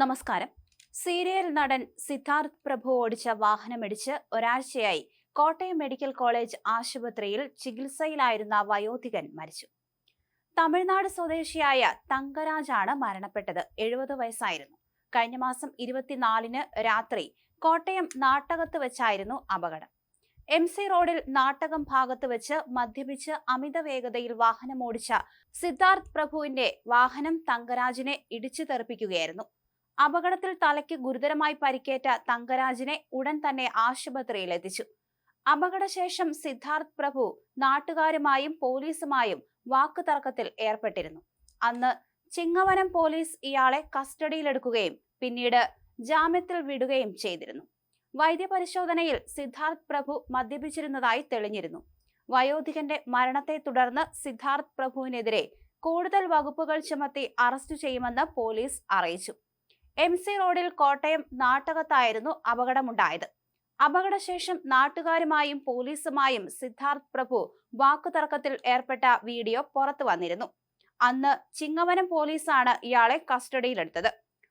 നമസ്കാരം. സീരിയൽ നടൻ സിദ്ധാർത്ഥ് പ്രഭു ഓടിച്ച വാഹനമിടിച്ച് ഒരാഴ്ചയായി കോട്ടയം മെഡിക്കൽ കോളേജ് ആശുപത്രിയിൽ ചികിത്സയിലായിരുന്ന വയോധികൻ മരിച്ചു. തമിഴ്നാട് സ്വദേശിയായ തങ്കരാജാണ് മരണപ്പെട്ടത്. എഴുപത് വയസ്സായിരുന്നു. കഴിഞ്ഞ മാസം ഇരുപത്തിനാലിന് രാത്രി കോട്ടയം നാട്ടകത്ത് വെച്ചായിരുന്നു അപകടം. എം സി റോഡിൽ നാട്ടകം ഭാഗത്ത് വെച്ച് മദ്യപിച്ച് അമിത വേഗതയിൽ വാഹനമോടിച്ച സിദ്ധാർത്ഥ് പ്രഭുവിന്റെ വാഹനം തങ്കരാജിനെ ഇടിച്ചു തെറിപ്പിക്കുകയായിരുന്നു. അപകടത്തിൽ തലയ്ക്ക് ഗുരുതരമായി പരിക്കേറ്റ തങ്കരാജിനെ ഉടൻ തന്നെ ആശുപത്രിയിൽ എത്തിച്ചു അപകടശേഷം സിദ്ധാർത്ഥ് പ്രഭു നാട്ടുകാരുമായും പോലീസുമായും വാക്കുതർക്കത്തിൽ ഏർപ്പെട്ടിരുന്നു. അന്ന് ചിങ്ങവനം പോലീസ് ഇയാളെ കസ്റ്റഡിയിലെടുക്കുകയും പിന്നീട് ജാമ്യത്തിൽ വിടുകയും ചെയ്തിരുന്നു. വൈദ്യപരിശോധനയിൽ സിദ്ധാർത്ഥ് പ്രഭു മദ്യപിച്ചിരുന്നതായി തെളിഞ്ഞിരുന്നു. വയോധികന്റെ മരണത്തെ തുടർന്ന് സിദ്ധാർത്ഥ് പ്രഭുവിനെതിരെ കൂടുതൽ വകുപ്പുകൾ ചുമത്തി അറസ്റ്റ് ചെയ്യുമെന്ന് പോലീസ് അറിയിച്ചു. എം സി റോഡിൽ കോട്ടയം നാട്ടകത്തായിരുന്നു അപകടമുണ്ടായത്. അപകടശേഷം നാട്ടുകാരുമായും പോലീസുമായും സിദ്ധാർത്ഥ് പ്രഭു വാക്കുതർക്കത്തിൽ ഏർപ്പെട്ട വീഡിയോ പുറത്തു വന്നിരുന്നു. അന്ന് ചിങ്ങവനം പോലീസാണ് ഇയാളെ കസ്റ്റഡിയിലെടുത്തത്.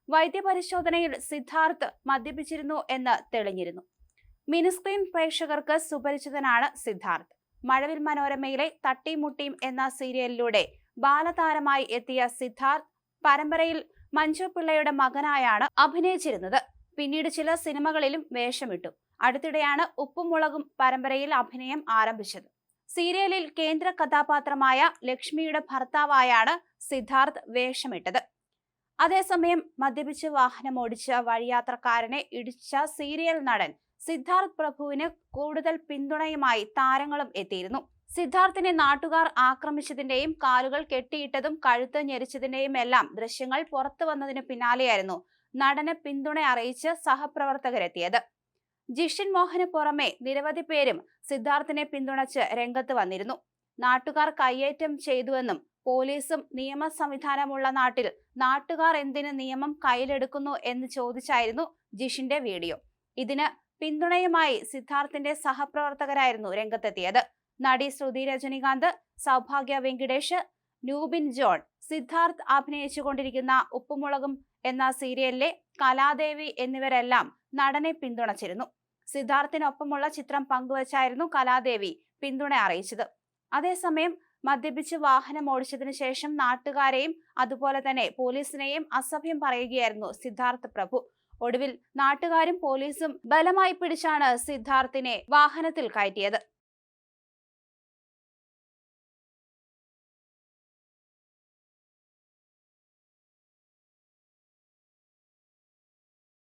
വൈദ്യപരിശോധനയിൽ സിദ്ധാർത്ഥ് മദ്യപിച്ചിരുന്നു എന്ന് തെളിഞ്ഞിരുന്നു. മിനിസ്ക്രീൻ പ്രേക്ഷകർക്ക് സുപരിചിതനാണ് സിദ്ധാർത്ഥ്. മഴവിൽ മനോരമയിലെ തട്ടിമുട്ടിയും എന്ന സീരിയലിലൂടെ ബാലതാരമായി എത്തിയ സിദ്ധാർത്ഥ് പരമ്പരയിൽ മഞ്ജു പിള്ളയുടെ മകനായാണ് അഭിനയിച്ചിരുന്നത്. പിന്നീട് ചില സിനിമകളിലും വേഷമിട്ടു. അടുത്തിടെയാണ് ഉപ്പും മുളകും പരമ്പരയിൽ അഭിനയം ആരംഭിച്ചത്. സീരിയലിൽ കേന്ദ്ര കഥാപാത്രമായ ലക്ഷ്മിയുടെ ഭർത്താവായാണ് സിദ്ധാർത്ഥ് വേഷമിട്ടത്. അതേസമയം മദ്യപിച്ച് വാഹനമോടിച്ച വഴിയാത്രക്കാരനെ ഇടിച്ച സീരിയൽ നടൻ സിദ്ധാർത്ഥ് പ്രഭുവിന് കൂടുതൽ പിന്തുണയുമായി താരങ്ങളും എത്തിയിരുന്നു. സിദ്ധാർത്ഥിനെ നാട്ടുകാർ ആക്രമിച്ചതിന്റെയും കാലുകൾ കെട്ടിയിട്ടതും കഴുത്ത് ഞെരിച്ചതിന്റെയും എല്ലാം ദൃശ്യങ്ങൾ പുറത്തു വന്നതിന് പിന്നാലെയായിരുന്നു നടന് പിന്തുണ അറിയിച്ച് സഹപ്രവർത്തകരെത്തിയത്. ജിഷൻ മോഹന് പുറമെ നിരവധി പേരും സിദ്ധാർത്ഥിനെ പിന്തുണച്ച് രംഗത്ത് വന്നിരുന്നു. നാട്ടുകാർ കയ്യേറ്റം ചെയ്തുവെന്നും പോലീസും നിയമ സംവിധാനമുള്ള നാട്ടിൽ നാട്ടുകാർ എന്തിന് നിയമം കയ്യിലെടുക്കുന്നു എന്ന് ചോദിച്ചായിരുന്നു ജിഷിന്റെ വീഡിയോ. ഇതിന് പിന്തുണയുമായി സിദ്ധാർത്ഥിന്റെ സഹപ്രവർത്തകരായിരുന്നു രംഗത്തെത്തിയത്. നടി ശ്രുതി രജനികാന്ത് സൗഭാഗ്യ വെങ്കിടേഷ് നൂബിൻ ജോൺ സിദ്ധാർത്ഥ് അഭിനയിച്ചുകൊണ്ടിരിക്കുന്ന ഉപ്പുമുളകും എന്ന സീരിയലിലെ കലാദേവി എന്നിവരെല്ലാം നടനെ പിന്തുണച്ചിരുന്നു. സിദ്ധാർത്ഥിനൊപ്പമുള്ള ചിത്രം പങ്കുവച്ചായിരുന്നു കലാദേവി പിന്തുണ അറിയിച്ചത്. അതേസമയം മദ്യപിച്ച് വാഹനം ഓടിച്ചതിനു ശേഷം നാട്ടുകാരെയും അതുപോലെ തന്നെ പോലീസിനെയും അസഭ്യം പറയുകയായിരുന്നു സിദ്ധാർത്ഥ് പ്രഭു. ഒടുവിൽ നാട്ടുകാരും പോലീസും ബലമായി പിടിച്ചാണ് സിദ്ധാർത്ഥിനെ വാഹനത്തിൽ കയറ്റിയത്.